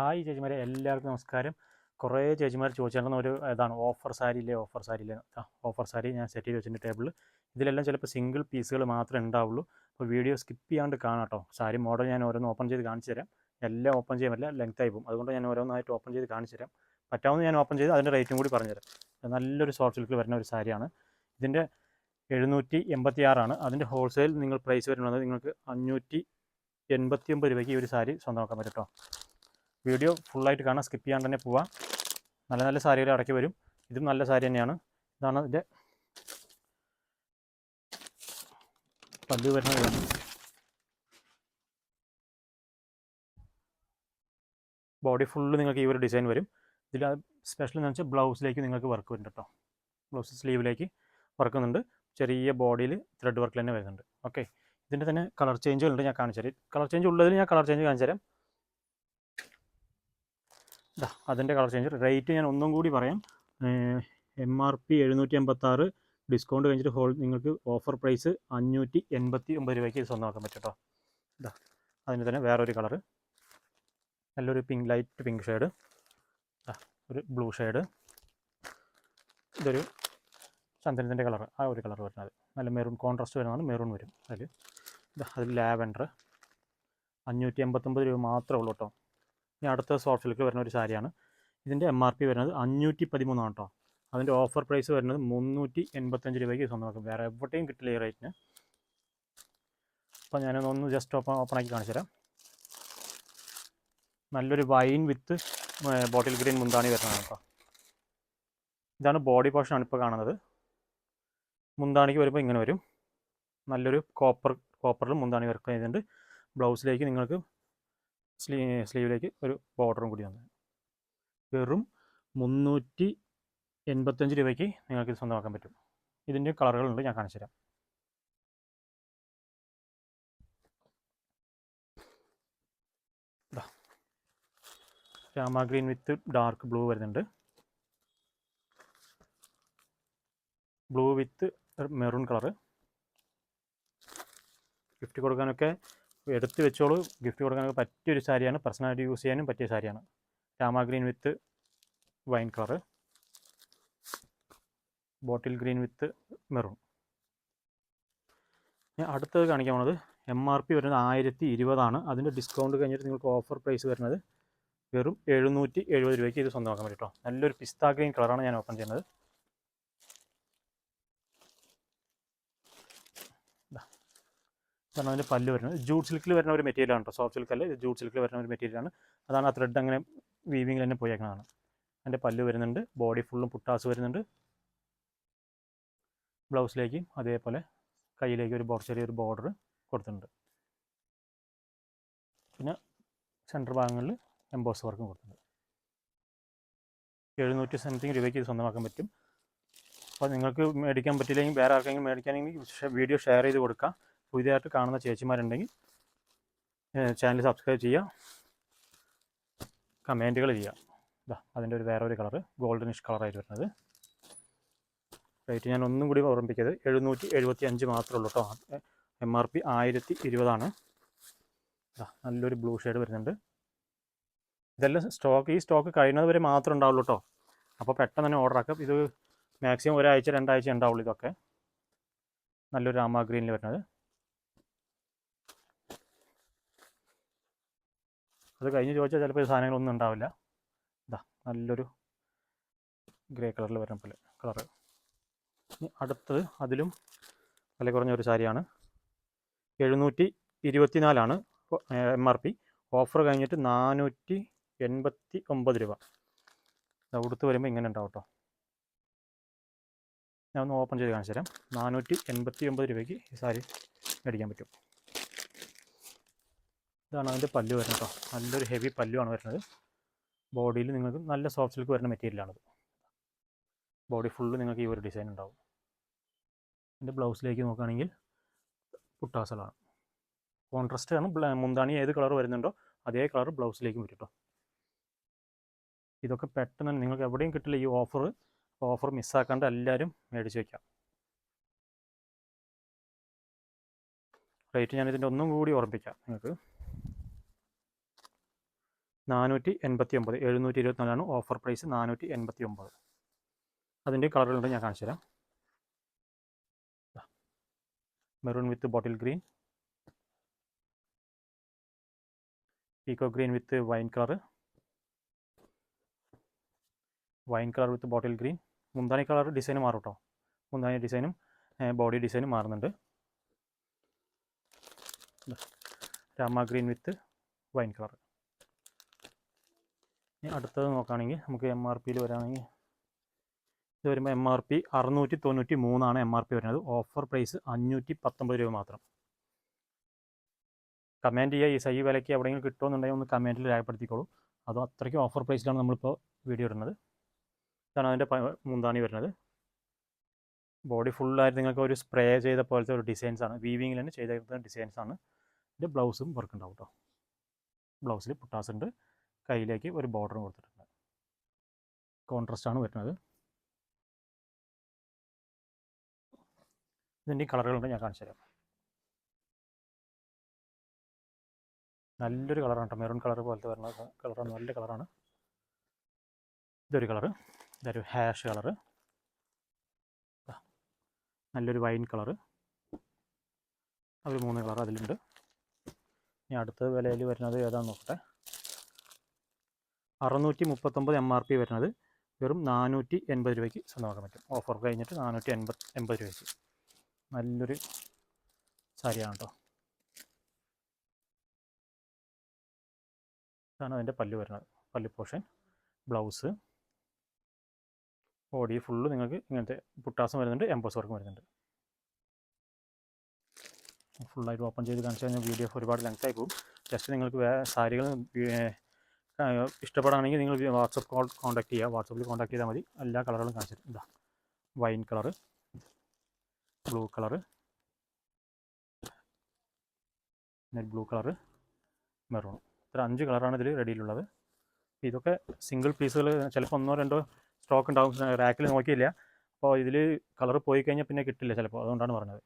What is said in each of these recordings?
Hi ചേച്ചിമാരെ എല്ലാവർക്കും നമസ്കാരം. കുറേ ചേച്ചിമാർ ചോദിച്ചിരുന്ന ഒരു ഇതാണ് ഓഫർ സാരി ഇല്ലേ ഓഫർ സാരി ഇല്ലേ ഓഫർ സാരി ഞാൻ സെറ്റ് ചെയ്ത് വെച്ചിട്ടുണ്ട് ടേബിളിൽ ഇതിലെല്ലാം ചിലപ്പോൾ സിംഗിൾ പീസുകൾ മാത്രമേ ഉണ്ടാവുള്ളൂ. അപ്പോൾ വീഡിയോ സ്കിപ്പ് ചെയ്യാണ്ട് കാണാം കേട്ടോ സാരി മോഡൽ ഞാൻ ഓരോന്ന് ഓപ്പൺ ചെയ്ത് കാണിച്ചു തരാം. എല്ലാം ഓപ്പൺ ചെയ്യാൻ പറ്റില്ല ആയി പോകും. അതുകൊണ്ട് ഞാൻ ഓരോന്നായിട്ട് ഓപ്പൺ ചെയ്ത് കാണിച്ചു തരാം. പറ്റാവുന്ന ഞാൻ ഓപ്പൺ ചെയ്ത് അതിന്റെ റേറ്റും കൂടി പറഞ്ഞുതരാം. തരാം നല്ലൊരു സോഫ്റ്റ് സിൽക്കിൽ വരുന്ന ഒരു സാരിയാണ് ഇതിന്റെ എഴുന്നൂറ്റി എൺപത്തി ആറാണ് അതിന്റെ ഹോൾസെയിൽ നിങ്ങൾ പ്രൈസ് വരുന്നത് നിങ്ങൾക്ക് അഞ്ഞൂറ്റി എൺപത്തി ഒമ്പത് രൂപയ്ക്ക് ഈ ഒരു സാരി സ്വന്തമാക്കാൻ പറ്റും കേട്ടോ വീഡിയോ ഫുള്ളായിട്ട് കാണാൻ സ്കിപ്പ് ചെയ്യാണ്ട് തന്നെ പോവാം. നല്ല നല്ല സാരികൾ ഇടയ്ക്ക് വരും. ഇതും നല്ല സാരി തന്നെയാണ്. ഇതാണ് ഇതിന്റെ പല്ല് വരുന്നത് ബോഡി ഫുള്ള് നിങ്ങൾക്ക് ഈ ഒരു ഡിസൈൻ വരും. ഇതിൽ സ്പെഷ്യൽ എന്ന് വെച്ചാൽ ബ്ലൗസിലേക്ക് നിങ്ങൾക്ക് വർക്ക് വരുന്നുണ്ട് കേട്ടോ ബ്ലൗസ് സ്ലീവിലേക്ക് വർക്കുന്നുണ്ട് ചെറിയ ബോഡിയിൽ ത്രെഡ് വർക്ക് തന്നെ വരുന്നുണ്ട്. ഓക്കെ ഇതിന്റെ തന്നെ കളർ ചേഞ്ചുകളുണ്ട് ഞാൻ കാണിച്ചു തരാം കളർ ചേഞ്ച് ഉള്ളതിൽ ഞാൻ കളർ ചേഞ്ച് കാണിച്ചു തരാം ഇതാ അതിന്റെ കളർ ചേഞ്ച് റേറ്റ് ഞാൻ ഒന്നും കൂടി പറയാം. എം ആർ പി എഴുന്നൂറ്റി എൺപത്താറ് ഡിസ്കൗണ്ട് കഴിഞ്ഞിട്ട് ഹോൾ നിങ്ങൾക്ക് ഓഫർ പ്രൈസ് അഞ്ഞൂറ്റി എൺപത്തി ഒമ്പത് രൂപയ്ക്ക് ഇത് സ്വന്തമാക്കാൻ പറ്റും കേട്ടോ ഇതാ അതിന് തന്നെ വേറൊരു കളറ്. നല്ലൊരു പിങ്ക് ലൈറ്റ് പിങ്ക് ഷെയ്ഡ് ഒരു ബ്ലൂ ഷെയ്ഡ് ഇതൊരു ചന്ദനത്തിന്റെ കളർ ആ ഒരു കളർ വരുന്നത്. നല്ല മെറൂൺ കോൺട്രാസ്റ്റ് വരുന്നതാണ്. മെറൂൺ വരും അതിൽ അതിൽ ലാവൻഡർ. അഞ്ഞൂറ്റി എൺപത്തൊമ്പത് രൂപ മാത്രമേ ഉള്ളൂ കേട്ടോ ഇനി അടുത്ത സോഫ്റ്റ് വരുന്ന ഒരു സാരിയാണ്. ഇതിന്റെ എം ആർ പി വരുന്നത് അഞ്ഞൂറ്റി പതിമൂന്നാണ് കേട്ടോ. അതിന്റെ ഓഫർ പ്രൈസ് വരുന്നത് മുന്നൂറ്റി എൺപത്തഞ്ച് രൂപയ്ക്ക് സ്വന്തമാക്കും വേറെ എവിടെയും കിട്ടില്ല ഈ റേറ്റിന് അപ്പോൾ ഞാനൊന്ന് ജസ്റ്റ് ഓപ്പൺ ഓപ്പൺ ആക്കി കാണിച്ചു തരാം. നല്ലൊരു വൈൻ വിത്ത് ബോട്ടിൽ ഗ്രീൻ മുന്താണി വരുന്നതാണ് കേട്ടോ. ഇതാണ് ബോഡി പോർഷനാണ് ഇപ്പോൾ കാണുന്നത്. മുന്താണിക്ക് വരുമ്പോൾ ഇങ്ങനെ വരും. നല്ലൊരു കോപ്പർ കോപ്പറിൽ മുന്താണി വർക്ക് ചെയ്തിട്ടുണ്ട്. ബ്ലൗസിലേക്ക് നിങ്ങൾക്ക് സ്ലീ സ്ലീവിലേക്ക് ഒരു ബോർഡറും കൂടി വന്നത് വെറും മുന്നൂറ്റി എൺപത്തഞ്ച് രൂപയ്ക്ക് നിങ്ങൾക്ക് സ്വന്തമാക്കാൻ പറ്റും. ഇതിന്റെ കളറുകളുണ്ട് ഞാൻ കാണിച്ചു തരാം. Rama green with dark blue വരുന്നുണ്ട്. Blue with maroon colour. Gift കൊടുക്കാനൊക്കെ എടുത്ത് വെച്ചോളൂ. ഗിഫ്റ്റ് കൊടുക്കാനൊക്കെ പറ്റിയൊരു സാരിയാണ്. പേഴ്സണലായിട്ട് യൂസ് ചെയ്യാനും പറ്റിയ സാരിയാണ്. Rama green with wine colour bottle green with maroon ഞാൻ അടുത്തത് കാണിക്കാൻ പോണത് എം ആർ പി വരുന്നത് ആയിരത്തി ഇരുപതാണ് അതിന്റെ ഡിസ്കൗണ്ട് കഴിഞ്ഞിട്ട് നിങ്ങൾക്ക് ഓഫർ പ്രൈസ് വരുന്നത് വെറും എഴുന്നൂറ്റി എഴുപത് രൂപയ്ക്ക് ഇത് സ്വന്തമാക്കാൻ പറ്റും നല്ലൊരു പിസ്ത ഗ്രീൻ കളറാണ് ഞാൻ ഓപ്പൺ ചെയ്യുന്നത്. ഇതാണ് അതിന്റെ പല്ല് വരുന്നത്. ജൂട്ട് സിൽക്കിൽ വരുന്ന ഒരു മെറ്റീരിയലാണ് കേട്ടോ സോഫ്റ്റ് സിൽക്ക് അല്ല? ജൂട്ട് സിൽക്കിൽ വരുന്ന ഒരു മെറ്റീരിയലാണ് അതാണ് ആ ത്രെഡ് അങ്ങനെ വീവിങ്ങിൽ തന്നെ പോയേക്കുന്നതാണ് അതിന്റെ പല്ല് വരുന്നുണ്ട്. ബോഡി ഫുള്ളും പുട്ടാസ് വരുന്നുണ്ട്. ബ്ലൗസിലേക്ക് അതേപോലെ കയ്യിലേക്ക് ഒരു ചെറിയൊരു ബോർഡർ കൊടുത്തിട്ടുണ്ട്. പിന്നെ സെന്റർ ഭാഗങ്ങളിൽ എംബോസ് വർക്കും കൊടുത്തിട്ടുണ്ട്. എഴുന്നൂറ്റി സംതിങ് രൂപയ്ക്ക് ഇത് സ്വന്തമാക്കാൻ പറ്റും. അപ്പോൾ നിങ്ങൾക്ക് മേടിക്കാൻ പറ്റില്ലെങ്കിൽ വേറെ ആർക്കെങ്കിലും മേടിക്കാനെങ്കിൽ വീഡിയോ ഷെയർ ചെയ്ത് കൊടുക്കാം. പുതിയതായിട്ട് കാണുന്ന ചേച്ചിമാരുണ്ടെങ്കിൽ ചാനൽ സബ്സ്ക്രൈബ് ചെയ്യുക. കമന്റുകൾ ചെയ്യുക. ഇതാ അതിന്റെ ഒരു വേറെ ഒരു കളറ് ഗോൾഡനിഷ് കളറായിട്ട് വരുന്നത്. റേറ്റ് ഞാൻ ഒന്നും കൂടി ഓർമ്മിപ്പിക്കത് എഴുന്നൂറ്റി എഴുപത്തി അഞ്ച് മാത്രമേ ഉള്ളൂ കേട്ടോ. എം ആർ പി ആയിരത്തി ഇരുപതാണ് നല്ലൊരു ബ്ലൂ ഷെയ്ഡ് വരുന്നുണ്ട്. ഇതെല്ലാം സ്റ്റോക്ക് ഈ സ്റ്റോക്ക് കഴിയുന്നത് വരെ മാത്രമേ ഉണ്ടാവുള്ളൂ കേട്ടോ. അപ്പോൾ പെട്ടെന്ന് തന്നെ ഓർഡർ ആക്കാം. ഇത് മാക്സിമം ഒരാഴ്ച രണ്ടാഴ്ച ഉണ്ടാവുള്ളൂ ഇതൊക്കെ. നല്ലൊരു രാമ ഗ്രീനിൽ വരുന്നത്. അത് കഴിഞ്ഞ് ചോദിച്ചാൽ ചിലപ്പോൾ ഈ സാധനങ്ങളൊന്നും ഉണ്ടാവില്ല. ഇതാ നല്ലൊരു ഗ്രേ കളറിൽ വരുന്ന പോലെ കളറ്. ഇനി അടുത്തത് അതിലും വില കുറഞ്ഞ ഒരു സാരിയാണ്. എഴുന്നൂറ്റി ഇരുപത്തിനാലാണ് എം ആർ പി ഓഫർ കഴിഞ്ഞിട്ട് നാനൂറ്റി എൺപത്തി ഒമ്പത് രൂപ ഉടുത്ത് വരുമ്പോൾ ഇങ്ങനെ ഉണ്ടാവും കേട്ടോ ഞാൻ ഒന്ന് ഓപ്പൺ ചെയ്ത് കാണിച്ചു തരാം. നാനൂറ്റി എൺപത്തി ഒമ്പത് രൂപയ്ക്ക് ഈ സാരി മേടിക്കാൻ പറ്റും. ഇതാണ് അതിന്റെ പല്ല് വരുന്നത് കേട്ടോ. നല്ലൊരു ഹെവി പല്ലുമാണ് വരുന്നത്. ബോഡിയിൽ നിങ്ങൾക്ക് നല്ല സോഫ്റ്റ് സിൽക്ക് വരുന്ന മെറ്റീരിയലാണത് ബോഡി ഫുള്ള് നിങ്ങൾക്ക് ഈ ഒരു ഡിസൈൻ ഉണ്ടാവും. എന്റെ ബ്ലൗസിലേക്ക് നോക്കുകയാണെങ്കിൽ പുട്ടാസലാണ്. കോൺട്രസ്റ്റ് ആണ്. മുന്താണി ഏത് കളർ വരുന്നുണ്ടോ അതേ കളർ ബ്ലൗസിലേക്കും വരും കേട്ടോ. ഇതൊക്കെ പെട്ടെന്ന് നിങ്ങൾക്ക് എവിടെയും കിട്ടില്ല ഈ ഓഫർ ഓഫർ മിസ്സാക്കാണ്ട് എല്ലാവരും മേടിച്ച് വയ്ക്കാം റേറ്റ് ഞാനിതിന്റെ ഒന്നും കൂടി ഓർമ്മിപ്പിക്കാം നിങ്ങൾക്ക്. നാനൂറ്റി എൺപത്തി ഒമ്പത് എഴുന്നൂറ്റി ഇരുപത്തിനാലാണ് ഓഫർ പ്രൈസ് നാനൂറ്റി എൺപത്തി ഒമ്പത് അതിന്റെ കളറുകളുണ്ട് ഞാൻ കാണിച്ചു തരാം maroon with bottle green peacock green with wine colour wine colour with bottle green മുന്താനി colour design മാറും കേട്ടോ മുന്താനി ഡിസൈനും ബോഡി ഡിസൈനും മാറുന്നുണ്ട് Rama green with wine colour അടുത്തത് നോക്കുകയാണെങ്കിൽ നമുക്ക് എം ആർ പിയിൽ വരാണെങ്കിൽ ഇത് വരുമ്പോൾ എം ആർ പി അറുന്നൂറ്റി തൊണ്ണൂറ്റി മൂന്നാണ് എം ആർ പി വരുന്നത്. ഓഫർ പ്രൈസ് അഞ്ഞൂറ്റി പത്തൊമ്പത് രൂപ മാത്രം. കമന്റ് ചെയ്യുക ഈ സൈ വിലയ്ക്ക് എവിടെയെങ്കിലും കിട്ടുമെന്നുണ്ടെങ്കിൽ ഒന്ന് കമന്റിൽ രേഖപ്പെടുത്തിക്കോളൂ. അതോ അത്രയ്ക്ക് ഓഫർ പ്രൈസിലാണ് നമ്മളിപ്പോൾ വീഡിയോ ഇടുന്നത്. ഇതാണ് അതിന്റെ മുന്താണി വരുന്നത്. ബോഡി ഫുള്ളായിട്ട് നിങ്ങൾക്ക് ഒരു സ്പ്രേ ചെയ്ത പോലത്തെ ഒരു ഡിസൈൻസ് ആണ്. വീവിങ്ങിൽ തന്നെ ചെയ്ത ഡിസൈൻസ് ആണ്. ഇത് ബ്ലൗസും വർക്ക് ഉണ്ടാവും കേട്ടോ ബ്ലൗസിൽ പുട്ടാസ് ഉണ്ട് കയ്യിലേക്ക് ഒരു ബോർഡർ കൊടുത്തിട്ടുണ്ട്. കോൺട്രാസ്റ്റ് ആണ് വരുന്നത്. ഇതിന്റെ കളറുകളുണ്ട് ഞാൻ കാണിച്ചു തരാം നല്ലൊരു കളറാണ് കേട്ടോ മെറൂൺ കളർ പോലത്തെ വരുന്ന കളറാണ് നല്ല കളറാണ് ഇതൊരു കളറ് ഇതൊരു ഹാഷ് കളറ് നല്ലൊരു വൈൻ കളറ് അതൊരു മൂന്ന് കളർ അതിലുണ്ട്. ഇനി അടുത്ത വിലയിൽ വരുന്നത് ഏതാണെന്ന് നോക്കട്ടെ. അറുന്നൂറ്റി മുപ്പത്തൊമ്പത് എം ആർ പി വരുന്നത് വെറും നാനൂറ്റി എൺപത് രൂപയ്ക്ക് സ്വന്തമാക്കാൻ പറ്റും. ഓഫർ കഴിഞ്ഞിട്ട് നാനൂറ്റി എൺപത് എൺപത് രൂപയ്ക്ക്. നല്ലൊരു സാരിയാണ് കേട്ടോ ഇതാണ് അതിന്റെ പല്ല് വരുന്നത്. പല്ല് പോർഷൻ ബ്ലൗസ്. ബോഡി ഫുള്ള് നിങ്ങൾക്ക് ഇങ്ങനത്തെ പുട്ടാസം വരുന്നുണ്ട് എംബോസ് വർക്കും വരുന്നുണ്ട്. ഫുള്ളായിട്ട് ഓപ്പൺ ചെയ്ത് കാണിച്ചു കഴിഞ്ഞാൽ വീഡിയോ ഒരുപാട് ലെങ്ത് ആയി പോകും. ജസ്റ്റ് നിങ്ങൾക്ക് സാരികൾ ഇഷ്ടപ്പെടുകയാണെങ്കിൽ നിങ്ങൾ വാട്സപ്പ് കോൾ കോൺടാക്ട് ചെയ്യുക. വാട്സപ്പിൽ കോൺടാക്ട് ചെയ്താൽ മതി. എല്ലാ കളറുകളും കാണിച്ചു ഇതാ wine colour blue colour net blue colour maroon ഇത്ര അഞ്ച് കളറാണ് ഇതിൽ റെഡിയിലുള്ളത് ഇതൊക്കെ സിംഗിൾ പീസുകൾ ചിലപ്പോൾ ഒന്നോ രണ്ടോ സ്റ്റോക്ക് ഉണ്ടാവും. റാക്കിൽ നോക്കിയില്ല. അപ്പോൾ ഇതിൽ കളർ പോയി കഴിഞ്ഞാൽ പിന്നെ കിട്ടില്ല ചിലപ്പോൾ അതുകൊണ്ടാണ് പറഞ്ഞത്.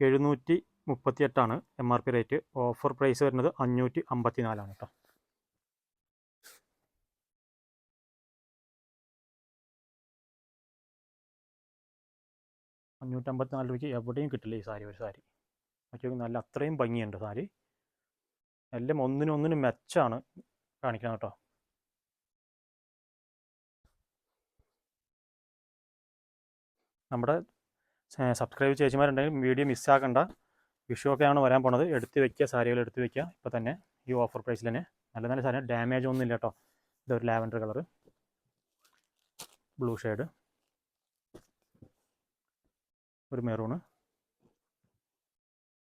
എഴുന്നൂറ്റി മുപ്പത്തിയെട്ടാണ് M R P rate offer price വരുന്നത് അഞ്ഞൂറ്റി അമ്പത്തി നാലാണ് കേട്ടോ. അഞ്ഞൂറ്റമ്പത്തി നാല് രൂപയ്ക്ക് എവിടെയും കിട്ടില്ല ഈ സാരി ഒരു സാരി. നോക്കി നല്ല അത്രയും ഭംഗിയുണ്ട് സാരി. എല്ലാം ഒന്നിനൊന്നിനും മെച്ചാണ് കാണിക്കുന്നത് കേട്ടോ. നമ്മുടെ സബ്സ്ക്രൈബ് ചേച്ചിമാരുണ്ടെങ്കിൽ വീഡിയോ മിസ്സാക്കണ്ട വിഷു ഒക്കെയാണ് വരാൻ പോണത്. എടുത്ത് വെക്കുക സാരികൾ എടുത്ത് വെക്കുക. ഇപ്പോൾ തന്നെ ഈ ഓഫർ പ്രൈസിൽ തന്നെ നല്ല നല്ല സാധനം. ഡാമേജ് ഒന്നും ഇല്ല കേട്ടോ. ഇതൊരു ലാവൻഡർ കളർ ബ്ലൂ ഷെയ്ഡ് ഒരു മെറൂണ്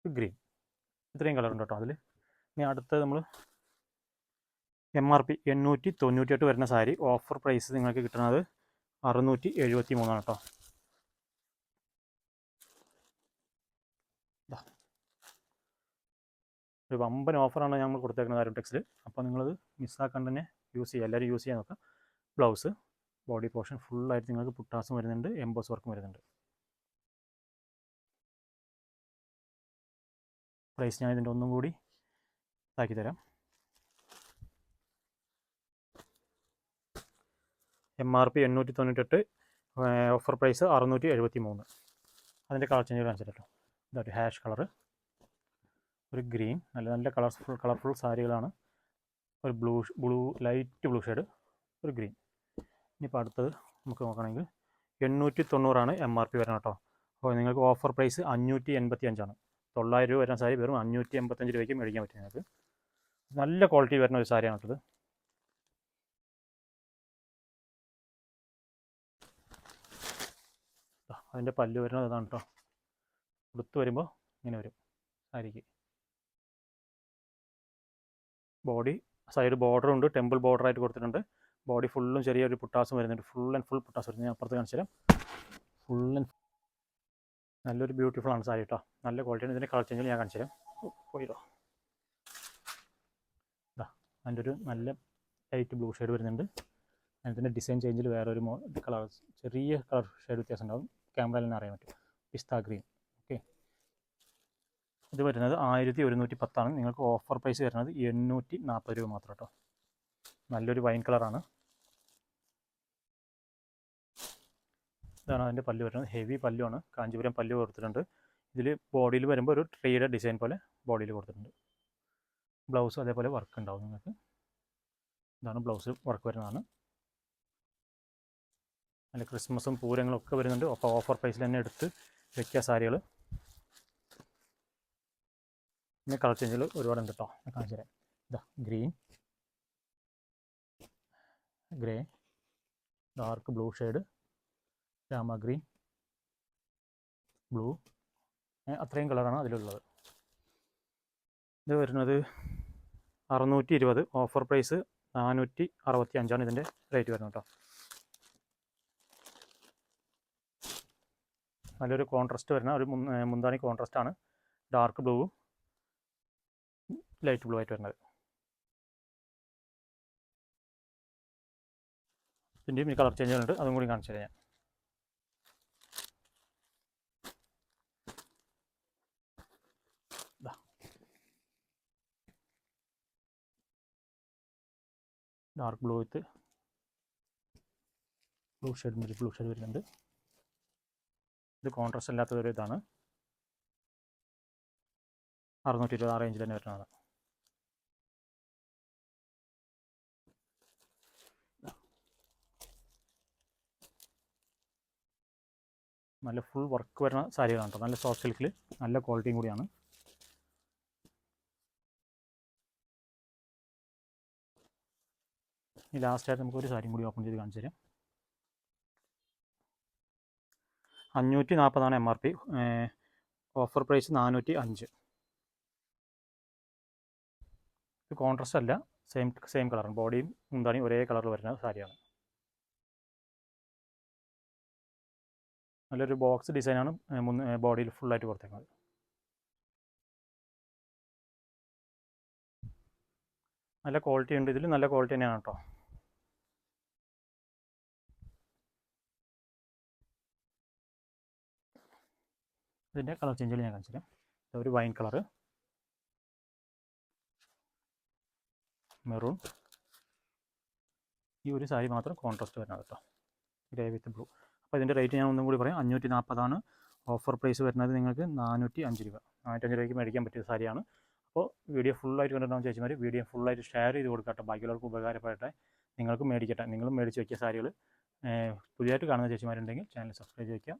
ഗ്രീൻ ഇത്രയും ഉണ്ട് കേട്ടോ അതിൽ ഇനി അടുത്ത നമ്മൾ എം ആർ പി എണ്ണൂറ്റി തൊണ്ണൂറ്റി എട്ട് വരുന്ന സാരി. ഓഫർ പ്രൈസ് നിങ്ങൾക്ക് കിട്ടുന്നത് അറുന്നൂറ്റി എഴുപത്തി മൂന്നാണ് കേട്ടോ. ഒരു വമ്പൻ ഓഫറാണ് ഞങ്ങൾ കൊടുത്തേക്കുന്നത് ആരും ടെക്സിൽ അപ്പോൾ നിങ്ങളത് മിസ്സാക്കാണ്ട് തന്നെ യൂസ് ചെയ്യുക. എല്ലാവരും യൂസ് ചെയ്യാൻ നോക്കാം ബ്ലൗസ് ബോഡി പോർഷൻ ഫുള്ളായിട്ട് നിങ്ങൾക്ക് പുട്ടാസും വരുന്നുണ്ട് എംബോസ് വർക്കും വരുന്നുണ്ട്. പ്രൈസ് ഞാൻ ഇതിന്റെ ഒന്നും കൂടി ഇതാക്കി തരാം. എം ആർ പി എണ്ണൂറ്റി തൊണ്ണൂറ്റെട്ട് ഓഫർ പ്രൈസ് അറുന്നൂറ്റി എഴുപത്തി മൂന്ന് അതിന്റെ കളർ ചേഞ്ച് കാണിച്ചിട്ടോ ഇതൊരു ഹാഷ് കളറ് ഒരു ഗ്രീൻ നല്ല നല്ല കളർഫുൾ കളർഫുൾ സാരികളാണ്. ഒരു blue blue light blue shade ഒരു ഗ്രീൻ. ഇനിയിപ്പോൾ അടുത്തത് നമുക്ക് നോക്കണമെങ്കിൽ എണ്ണൂറ്റി തൊണ്ണൂറാണ് എം ആർ പി വരുന്നത് കേട്ടോ. അപ്പോൾ നിങ്ങൾക്ക് ഓഫർ പ്രൈസ് അഞ്ഞൂറ്റി എൺപത്തി അഞ്ചാണ് തൊള്ളായിരം രൂപ വരുന്ന സാരി വെറും അഞ്ഞൂറ്റി എൺപത്തഞ്ച് രൂപയ്ക്ക് മേടിക്കാൻ പറ്റും നിങ്ങൾക്ക്. നല്ല ക്വാളിറ്റി വരുന്ന ഒരു സാരിയാണ് കേട്ടത്. അതിന്റെ പല്ല് വരുന്നത് അതാണ് കേട്ടോ. ഉടുത്ത് വരുമ്പോൾ ഇങ്ങനെ വരും സാരിക്ക്. ബോഡി സൈഡ് ബോർഡർ ഉണ്ട് ടെമ്പിൾ ബോർഡർ ആയിട്ട് കൊടുത്തിട്ടുണ്ട്. ബോഡി ഫുള്ളും ചെറിയൊരു പുട്ടാസും വരുന്നുണ്ട്. ഫുൾ ആൻഡ് ഫുൾ പുട്ടാസ് വരുന്നത് ഞാൻ അപ്പുറത്ത് കാണിച്ചു തരാം. ഫുൾ ആൻഡ് നല്ലൊരു ബ്യൂട്ടിഫുൾ ആണ് സാരി കേട്ടോ. നല്ല ക്വാളിറ്റിയാണ് ഇതിന്റെ കളർ ചേഞ്ചിൽ ഞാൻ കാണിച്ചു തരാം. പോയില്ലോ അതിന്റെ ഒരു നല്ല ലൈറ്റ് ബ്ലൂ ഷെയ്ഡ് വരുന്നുണ്ട്. അതിന്റെ ഡിസൈൻ ചേഞ്ചിൽ വേറെ ഒരു കളർ ചെറിയ കളർ ഷെയ്ഡ് വ്യത്യാസം ഉണ്ടാവും. ക്യാമറയിൽ നിന്ന് അറിയാൻ പറ്റും. പിസ്ത ഗ്രീൻ. ഇത് വരുന്നത് ആയിരത്തി ഒരുന്നൂറ്റി പത്താണ് നിങ്ങൾക്ക് ഓഫർ പ്രൈസ് വരുന്നത് എണ്ണൂറ്റി നാൽപ്പത് രൂപ മാത്രം കേട്ടോ നല്ലൊരു വൈൻ കളറാണ് ഇതാണ് അതിന്റെ പല്ല് വരുന്നത്. ഹെവി പല്ലുമാണ് കാഞ്ചീപുരം പല്ല് കൊടുത്തിട്ടുണ്ട്. ഇതിൽ ബോഡിയിൽ വരുമ്പോൾ ഒരു ട്രീയുടെ ഡിസൈൻ പോലെ ബോഡിയിൽ കൊടുത്തിട്ടുണ്ട്. ബ്ലൗസ് അതേപോലെ വർക്ക് ഉണ്ടാവും നിങ്ങൾക്ക്. ഇതാണ് ബ്ലൗസ് വർക്ക് വരുന്നതാണ്. അതിൽ ക്രിസ്മസും പൂരങ്ങളും ഒക്കെ വരുന്നുണ്ട്. അപ്പോൾ ഓഫർ പ്രൈസിൽ തന്നെ എടുത്ത് വെക്കുക സാരികൾ പിന്നെ കളർ ചേഞ്ചുകൾ ഒരുപാടുണ്ട് കേട്ടോ കാണിച്ചു തരാം. ഇതാ green grey dark blue shade Rama green blue അത്രയും കളറാണ് അതിലുള്ളത്. ഇത് വരുന്നത് അറുന്നൂറ്റി ഇരുപത് ഓഫർ പ്രൈസ് നാനൂറ്റി അറുപത്തി അഞ്ചാണ് ഇതിന്റെ റേറ്റ് വരുന്നത് കേട്ടോ നല്ലൊരു കോൺട്രസ്റ്റ് വരുന്ന ഒരു മുന്താണി കോൺട്രാസ്റ്റ് ആണ്. ഡാർക്ക് ബ്ലൂവും ലൈറ്റ് ബ്ലൂ ആയിട്ട് വരുന്നത്. ഇതിന്റെയും ഈ കളർ ചേഞ്ച് ചേഞ്ചുകളുണ്ട് അതും കൂടി കാണിച്ചു തരാം dark blue with blue shade ഒരു ബ്ലൂ ഷെയ്ഡ് വരുന്നുണ്ട്. ഇത് കോൺട്രാസ്റ്റ് അല്ലാത്തൊരു ഇതാണ്. അറുന്നൂറ്റി ഇരുപത് ആ റേഞ്ചിൽ തന്നെ വരുന്നതാണ്. നല്ല ഫുൾ വർക്ക് വരുന്ന സാരികളാണ് നല്ല സോഫ്റ്റ് സിൽക്കിൽ നല്ല ക്വാളിറ്റിയും കൂടിയാണ്. ഈ ലാസ്റ്റായിട്ട് നമുക്ക് ഒരു സാരിയും കൂടി ഓപ്പൺ ചെയ്ത് കാണിച്ചു തരാം. അഞ്ഞൂറ്റി നാൽപ്പതാണ് M R P offer price നാനൂറ്റി അഞ്ച് ഇത് കോൺട്രസ്റ്റ് അല്ല സെയിം സെയിം കളറാണ് ബോഡിയും മുന്താണിയും ഒരേ കളറിൽ വരുന്ന സാരിയാണ് നല്ലൊരു ബോക്സ് ഡിസൈനാണ് ബോഡിയിൽ ഫുള്ളായിട്ട് കൊടുത്തേക്കുന്നത് നല്ല ക്വാളിറ്റി ഉണ്ട് ഇതിൽ നല്ല ക്വാളിറ്റി തന്നെയാണ് കേട്ടോ. ഇതിന്റെ കളർ ചേഞ്ചുകൾ ഞാൻ കാണിച്ചു തരാം. ഒരു വൈൻ കളറ് മെറൂൺ ഈ ഒരു സാരി മാത്രം കോൺട്രാസ്റ്റ് വരുന്നത് കേട്ടോ. ഗ്രേ വിത്ത് ബ്ലൂ അപ്പോൾ ഇതിന്റെ റേറ്റ് ഞാൻ ഒന്നും കൂടി പറയാം. അഞ്ഞൂറ്റി നാൽപ്പതാണ് ഓഫർ പ്രൈസ് വരുന്നത് നിങ്ങൾക്ക് നാനൂറ്റി അഞ്ച് രൂപ. നാനൂറ്റഞ്ച് രൂപയ്ക്ക് മേടിക്കാൻ പറ്റിയ സാരിയാണ് അപ്പോൾ വീഡിയോ ഫുള്ളായിട്ട് കണ്ടിട്ടുണ്ടാവും ചേച്ചിമാർ വീഡിയോ ഫുള്ളായിട്ട് ഷെയർ ചെയ്ത് കൊടുക്കട്ടെ ബാക്കിയുള്ളവർക്ക് ഉപകാരപ്പെടട്ടെ. നിങ്ങൾക്ക് മേടിക്കട്ടെ. നിങ്ങളും മേടിച്ച് വയ്ക്കിയ സാരികൾ പുതിയതായിട്ട് കാണുന്ന ചേച്ചിമാരുണ്ടെങ്കിൽ ചാനൽ സബ്സ്ക്രൈബ് ചെയ്യുക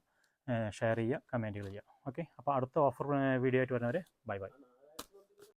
ഷെയർ ചെയ്യുക കമന്റുകൾ ചെയ്യുക. ഓക്കെ അപ്പോൾ അടുത്ത ഓഫർ വീഡിയോ ആയിട്ട് വരുന്നവരെ ബൈ ബൈ